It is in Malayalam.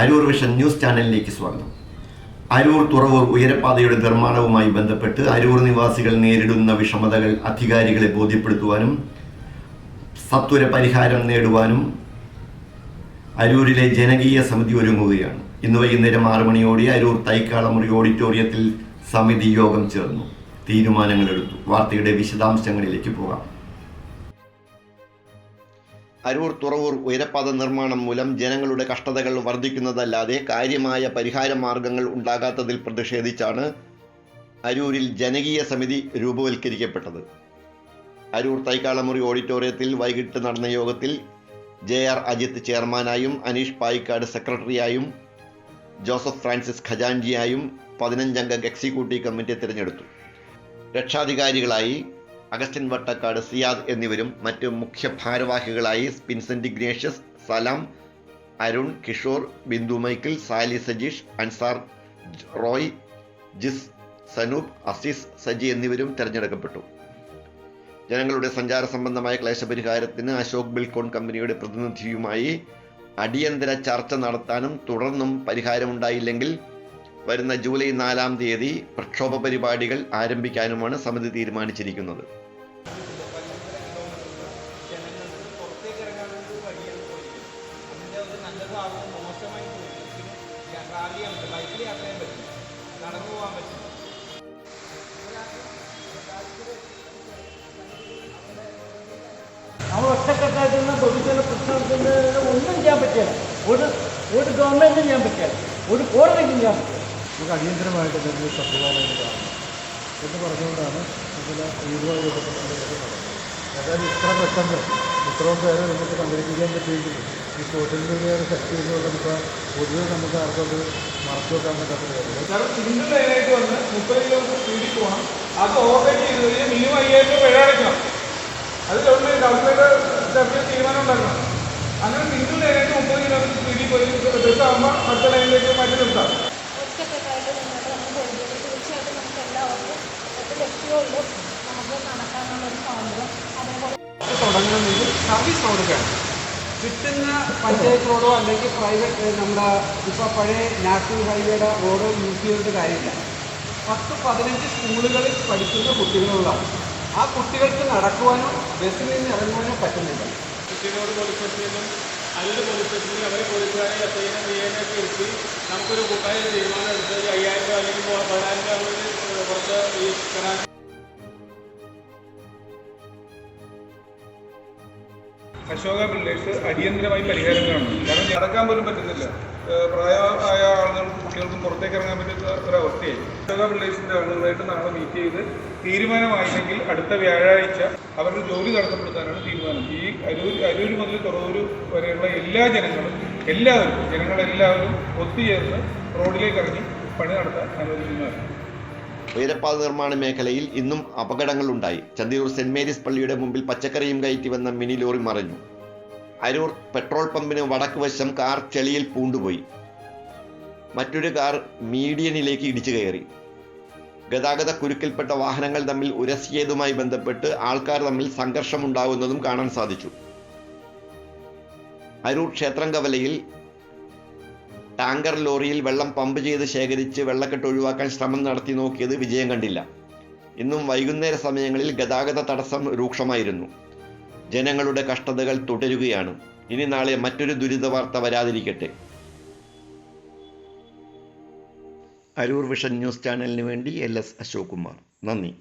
അരൂർ വിഷൻ ന്യൂസ് ചാനലിലേക്ക് സ്വാഗതം. അരൂർ തുറവൂർ ഉയരപ്പാതയുടെ നിർമ്മാണവുമായി ബന്ധപ്പെട്ട് അരൂർ നിവാസികൾ നേരിടുന്ന വിഷമതകൾ അധികാരികളെ ബോധ്യപ്പെടുത്തുവാനും സത്വര പരിഹാരം നേടുവാനും അരൂരിലെ ജനകീയ സമിതി ഒരുങ്ങുകയാണ്. ഇന്ന് വൈകുന്നേരം ആറ് മണിയോടെ അരൂർ തൈക്കാളമുറി ഓഡിറ്റോറിയത്തിൽ സമിതി യോഗം ചേർന്നു. തീരുമാനങ്ങളെടുത്തു. വാർത്തയുടെ വിശദാംശങ്ങളിലേക്ക് പോകാം. അരൂർ തുറവൂർ ഉയരപ്പാത നിർമ്മാണം മൂലം ജനങ്ങളുടെ കഷ്ടതകൾ വർദ്ധിക്കുന്നതല്ലാതെ കാര്യമായ പരിഹാര മാർഗങ്ങൾ ഉണ്ടാകാത്തതിൽ പ്രതിഷേധിച്ചാണ് അരൂരിൽ ജനകീയ സമിതി രൂപവൽക്കരിക്കപ്പെട്ടത്. അരൂർ തൈക്കാളമുറി ഓഡിറ്റോറിയത്തിൽ വൈകിട്ട് നടന്ന യോഗത്തിൽ ജെ ആർ അജിത്ത് ചെയർമാനായും അനീഷ് പായിക്കാട് സെക്രട്ടറിയായും ജോസഫ് ഫ്രാൻസിസ് ഖജാൻജിയായും പതിനഞ്ചംഗ എക്സിക്യൂട്ടീവ് കമ്മിറ്റി തിരഞ്ഞെടുത്തു. രക്ഷാധികാരികളായി അഗസ്റ്റിൻ വട്ടക്കാട് സിയാദ് എന്നിവരും മറ്റ് മുഖ്യ ഭാരവാഹികളായി സ്പിൻസെന്റ് Ignatius Salam Arun Kishore Bindu Michael Sally Sajeesh Ansar Roy Jis Sanoop Azeez Saji എന്നിവരും തിരഞ്ഞെടുക്കപ്പെട്ടു. ജനങ്ങളുടെ സഞ്ചാര സംബന്ധമായ ക്ലേശപരിഹാരത്തിന് അശോക് ബിൽകോൺ കമ്പനിയുടെ പ്രതിനിധിയുമായി അടിയന്തര ചർച്ച നടത്താനും തുടർന്നും പരിഹാരമുണ്ടായില്ലെങ്കിൽ വരുന്ന ജൂലൈ നാലാം തീയതി പ്രക്ഷോഭ പരിപാടികൾ ആരംഭിക്കാനുമാണ് സമിതി തീരുമാനിച്ചിരിക്കുന്നത്. നമ്മൾ ഒന്നും ചെയ്യാൻ പറ്റില്ല. ഒരു ഒരു ഗവൺമെന്റിനും ചെയ്യാൻ പറ്റില്ല. ഒരു കോടതിക്കും ചെയ്യാൻ പറ്റില്ല. നമുക്ക് അടിയന്തരമായിട്ട് എന്തെങ്കിലും സംവിധാനം കാണണം എന്ന് പറഞ്ഞുകൊണ്ടാണ് ഇതിന് ഈടുമായി നടക്കുന്നത്. അതായത് ഇത്ര പെട്ടെന്ന് ഇത്രയും പേരെ നമുക്ക് സംഘടിപ്പിക്കാൻ പറ്റിയെങ്കിലും ഈ സോഷ്യൽ മീഡിയയുടെ ശക്തി എന്നുള്ളത് നമുക്ക് പൊതുവെ നമുക്ക് ആർക്കത് മറച്ചു വെക്കാൻ പറ്റാത്ത സിംഗിൾ ലൈനായിട്ട് വന്ന് മുപ്പത് കിലോമീറ്റർ സ്പീഡിൽ പോകണം. അത് ഓവർടേക്ക് ചെയ്ത് കഴിഞ്ഞാൽ മിനിമം അയ്യായിരം രൂപ പിഴ അടയ്ക്കണം അത് ചർച്ച തീരുമാനം ഉണ്ടാക്കണം. അങ്ങനെ സിംഗിൾ ലൈനായിട്ട് മുപ്പത് കിലോമീറ്റർ സ്പീഡിൽ പോയി. ബസ്സാകുമ്പോൾ അടുത്ത ലൈനിലേക്ക് മാറ്റി നിർത്താം. നമുക്ക് സ്വാതന്ത്ര്യം അതേപോലെ തുടങ്ങണമെങ്കിൽ സർവീസ് റോഡ് വേണം കിട്ടുന്ന പഞ്ചായത്ത് റോഡോ അല്ലെങ്കിൽ പ്രൈവറ്റ് നമ്മുടെ ഇപ്പോൾ പഴയ നാഷണൽ ഹൈവേയുടെ റോഡോ യൂസ് ചെയ്തിട്ട് കാര്യമില്ല. പത്ത് പതിനഞ്ച് സ്കൂളുകളിൽ പഠിക്കുന്ന കുട്ടികളുള്ളതാണ്. ആ കുട്ടികൾക്ക് നടക്കുവാനോ ബസ്സിൽ നിന്ന് ഇറങ്ങുവാനോ പറ്റുന്നില്ല. കുട്ടികളോട് സ്റ്റേഷനിലും അതിൽ സ്റ്റേഷനിൽ അവരെ പോലീസുകാരെ എസ് ഐനെ പി ഒക്കെ ഇരുത്തി നമുക്കൊരു കൂട്ടായ തീരുമാനം എടുത്ത് അയ്യായിരം രൂപ അല്ലെങ്കിൽ പതിനായിരം അശോക ബിൽഡേഴ്സ് അടിയന്തരമായി പരിഹാരം കാരണം നടക്കാൻ പോലും പറ്റുന്നില്ല. പ്രായമായ ആളുകൾക്കും കുട്ടികൾക്കും പുറത്തേക്ക് ഇറങ്ങാൻ പറ്റുന്ന ഒരവസ്ഥയായി. അശോക ബിൽഡേഴ്സിന്റെ ആളുകളായിട്ട് നാളെ മീറ്റ് ചെയ്ത് തീരുമാനമായില്ലെങ്കിൽ അടുത്ത വ്യാഴാഴ്ച അവരുടെ ജോലി തടസ്സപ്പെടുത്താനാണ് തീരുമാനം. ഈ അരൂർ അരൂർ മുതൽ തുറവൂർ വരെയുള്ള എല്ലാ ജനങ്ങളും എല്ലാവരും ജനങ്ങളെല്ലാവരും ഒത്തുചേർന്ന് റോഡിലേക്ക് ഇറങ്ങി പണി നടത്താൻ അനുവദിക്കുന്നതാണ് ഉയരപ്പാത നിർമ്മാണ മേഖലയിൽ ഇന്നും അപകടങ്ങളുണ്ടായി. ചന്തിയൂർ സെന്റ് മേരീസ് പള്ളിയുടെ മുമ്പിൽ പച്ചക്കറിയും കയറ്റി വന്ന മിനി ലോറി മറിഞ്ഞു. അരൂർ പെട്രോൾ പമ്പിന് വടക്ക് വശം കാർ ചെളിയിൽ പൂണ്ടുപോയി. മറ്റൊരു കാർ മീഡിയനിലേക്ക് ഇടിച്ചു കയറി. ഗതാഗത കുരുക്കിൽപ്പെട്ട വാഹനങ്ങൾ തമ്മിൽ ഉരസിയതുമായി ബന്ധപ്പെട്ട് ആൾക്കാർ തമ്മിൽ സംഘർഷമുണ്ടാകുന്നതും കാണാൻ സാധിച്ചു. അരൂർ ക്ഷേത്രങ്കവലയിൽ ടാങ്കർ ലോറിയിൽ വെള്ളം പമ്പ് ചെയ്ത് ശേഖരിച്ച് വെള്ളക്കെട്ട് ഒഴിവാക്കാൻ ശ്രമം നടത്തി നോക്കിയത് വിജയം കണ്ടില്ല. ഇന്നും വൈകുന്നേര സമയങ്ങളിൽ ഗതാഗത തടസ്സം രൂക്ഷമായിരുന്നു. ജനങ്ങളുടെ കഷ്ടതകൾ തുടരുകയാണ്. ഇനി നാളെ മറ്റൊരു ദുരിത വാർത്ത വരാതിരിക്കട്ടെ. അരൂർ വിഷൻ ന്യൂസ് ചാനലിന് വേണ്ടി എൽ എസ് അശോക് കുമാർ നന്ദി.